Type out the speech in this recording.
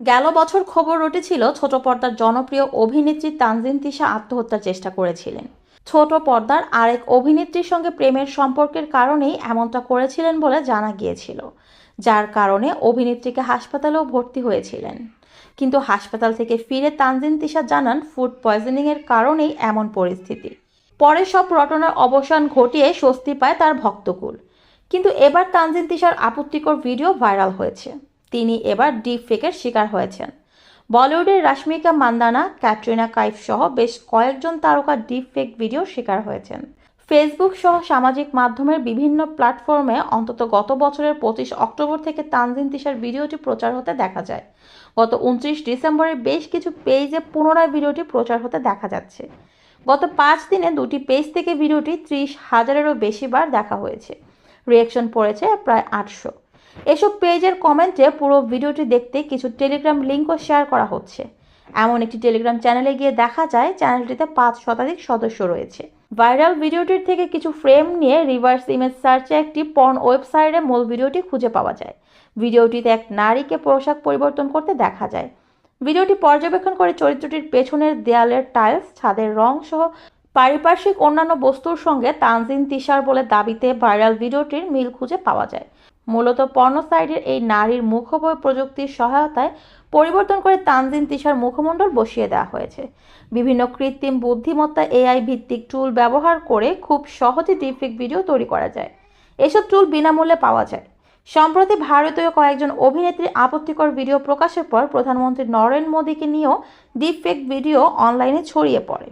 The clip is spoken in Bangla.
গেল বছর খবর উঠেছিল ছোট পর্দার জনপ্রিয় অভিনেত্রী তানজিন তিশা আত্মহত্যার চেষ্টা করেছিলেন। ছোট পর্দার আরেক অভিনেত্রীর সঙ্গে প্রেমের সম্পর্কের কারণেই এমনটা করেছিলেন বলে জানা গিয়েছিল, যার কারণে অভিনেত্রীকে হাসপাতালেও ভর্তি হয়েছিলেন। কিন্তু হাসপাতাল থেকে ফিরে তানজিন তিশা জানান, ফুড পয়জনিংয়ের কারণেই এমন পরিস্থিতি। পরে সব রটনার অবসান ঘটিয়ে স্বস্তি পায় তার ভক্তকুল। কিন্তু এবার তানজিন তিশার আপত্তিকর ভিডিও ভাইরাল হয়েছে। তিনি এবার ডিপ ফেকের শিকার হয়েছেন। বলিউডের রাশ্মিকা মান্দানা, ক্যাটরিনা কাইফ সহ বেশ কয়েকজন তারকা ডিপ ফেক ভিডিওর শিকার হয়েছেন। ফেসবুক সহ সামাজিক মাধ্যমের বিভিন্ন প্ল্যাটফর্মে অন্তত গত বছরের পঁচিশ অক্টোবর থেকে তানজিন তিশার ভিডিওটি প্রচার হতে দেখা যায়। গত উনত্রিশ ডিসেম্বরে বেশ কিছু পেজে পুনরায় ভিডিওটি প্রচার হতে দেখা যাচ্ছে। গত পাঁচ দিনে দুটি পেজ থেকে ভিডিওটি ত্রিশ হাজারেরও বেশি বার দেখা হয়েছে। রিয়াকশন পড়েছে প্রায় আটশো। এসব পেজের কমেন্টে পুরো ভিডিওটি দেখতে কিছু টেলিগ্রাম লিঙ্কও শেয়ার করা হচ্ছে। এমন একটি টেলিগ্রাম চ্যানেলে গিয়ে দেখা যায়, চ্যানেলটিতে পাঁচ শতাধিক সদস্য রয়েছে। ভাইরাল ভিডিওটির থেকে কিছু ফ্রেম নিয়ে রিভার্স ইমেজ সার্চে একটি পর্ন ওয়েবসাইটে মূল ভিডিওটি খুঁজে পাওয়া যায়। ভিডিওটিতে এক নারীকে পোশাক পরিবর্তন করতে দেখা যায়। ভিডিওটি পর্যবেক্ষণ করে চরিত্রটির পেছনের দেয়ালের টাইলস, ছাদের রং সহ পারিপার্শ্বিক অন্যান্য বস্তুর সঙ্গে তানজিন তিশার বলে দাবিতে ভাইরাল ভিডিওটির মিল খুঁজে পাওয়া যায়। মূলত পর্ণ সাইডের এই নারীর মুখোভয় প্রযুক্তির সহায়তায় পরিবর্তন করে তানজিন তিশার মুখমণ্ডল বসিয়ে দেওয়া হয়েছে। বিভিন্ন কৃত্রিম বুদ্ধিমত্তা এআই ভিত্তিক টুল ব্যবহার করে খুব সহজে ডিপফেক ভিডিও তৈরি করা যায়। এসব টুল বিনামূল্যে পাওয়া যায়। সম্প্রতি ভারতীয় কয়েকজন অভিনেত্রী আপত্তিকর ভিডিও প্রকাশের পর প্রধানমন্ত্রী নরেন্দ্র মোদীকে নিয়েও ডিপফেক ভিডিও অনলাইনে ছড়িয়ে পড়ে।